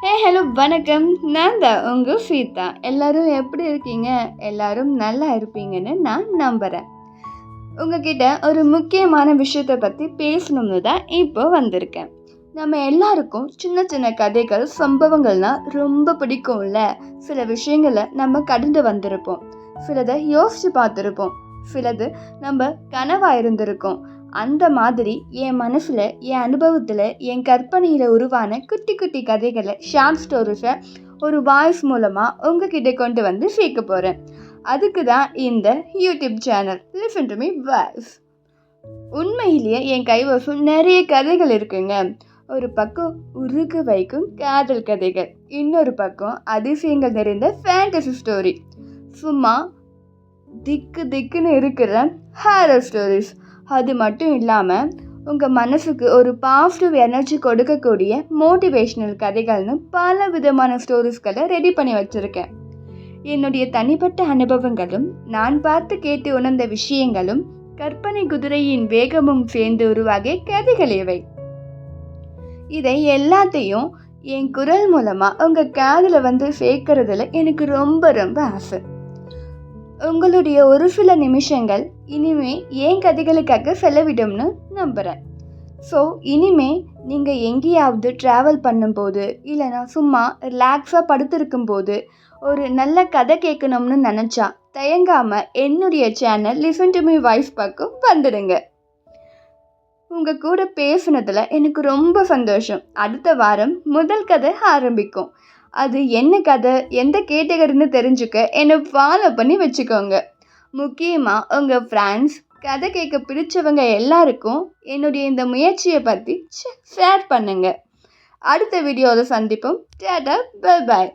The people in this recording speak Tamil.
ஹே ஹலோ வணக்கம். நான் தான் உங்கள் சீதா. எல்லோரும் எப்படி இருக்கீங்க? எல்லாரும் நல்லா இருப்பீங்கன்னு நான் நம்புகிறேன் உங்ககிட்ட ஒரு முக்கியமான விஷயத்தை பற்றி பேசணும்னு தான் இப்போ வந்திருக்கேன். நம்ம எல்லாருக்கும் சின்ன சின்ன கதைகள் சம்பவங்கள்னால் ரொம்ப பிடிக்கும்ல. சில விஷயங்களை நம்ம கடந்து வந்திருப்போம். சிலதை யோசித்து பார்த்துருப்போம். சிலது நம்ம கனவாக இருந்திருக்கோம். அந்த மாதிரி என் மனசில் என் அனுபவத்தில் என் கற்பனையில் உருவான குட்டி குட்டி கதைகளை ஷார்ட் ஸ்டோரிஸை ஒரு வாய்ஸ் மூலமாக உங்ககிட்ட கொண்டு வந்து சேர்க்க போகிறேன் அதுக்கு தான் இந்த YouTube channel listen to me voice உண்மையிலேயே என் கைவசம் நிறைய கதைகள் இருக்குங்க. ஒரு பக்கம் உருகு வைக்கும் காதல் கதைகள் இன்னொரு பக்கம் அதிசயங்கள் நிறைந்த ஃபேண்டசி ஸ்டோரி சும்மா திக்கு திக்குன்னு இருக்கிற ஹாரர் ஸ்டோரிஸ் அது மட்டும் இல்லாமல் உங்கள் மனசுக்கு ஒரு பாசிட்டிவ் எனர்ஜி கொடுக்கக்கூடிய மோட்டிவேஷ்னல் கதைகள்னு பல விதமான ஸ்டோரிஸ்களை ரெடி பண்ணி வச்சுருக்கேன். என்னுடைய தனிப்பட்ட அனுபவங்களும் நான் பார்த்து கேட்டு உணர்ந்த விஷயங்களும் கற்பனை குதிரையின் வேகமும் சேர்ந்து உருவாகிய கதைகள் இவை. இதை எல்லாத்தையும் என் குரல் மூலமாக உங்கள் காதில் வந்து சேர்க்கறதுல எனக்கு ரொம்ப ரொம்ப ஆசை. உங்களுடைய ஒரு சில நிமிஷங்கள் இனிமே ஏன் கதைகளுக்காக செலவிடும்னு நம்புகிறேன் ஸோ இனிமே நீங்கள் எங்கேயாவது ட்ராவல் பண்ணும்போது இல்லைனா சும்மா ரிலாக்ஸாக படுத்திருக்கும் போது ஒரு நல்ல கதை கேட்கணும்னு நினச்சா தயங்காமல் என்னுடைய channel listen to me voice பக்கம் வந்துடுங்க. உங்கள் கூட பேசுனதில் எனக்கு ரொம்ப சந்தோஷம். அடுத்த வாரம் முதல் கதை ஆரம்பிக்கும். அது என்ன கதை எந்த கேட்டகரின்னு தெரிஞ்சுக்க என்னை ஃபாலோ பண்ணி வச்சுக்கோங்க. முக்கியமாக உங்கள் ஃப்ரெண்ட்ஸ் கதை கேட்க பிடிச்சவங்க எல்லாருக்கும் என்னுடைய இந்த முயற்சியை பற்றி ஷேர் பண்ணுங்கள் அடுத்த வீடியோவில் சந்திப்போம். Data bye bye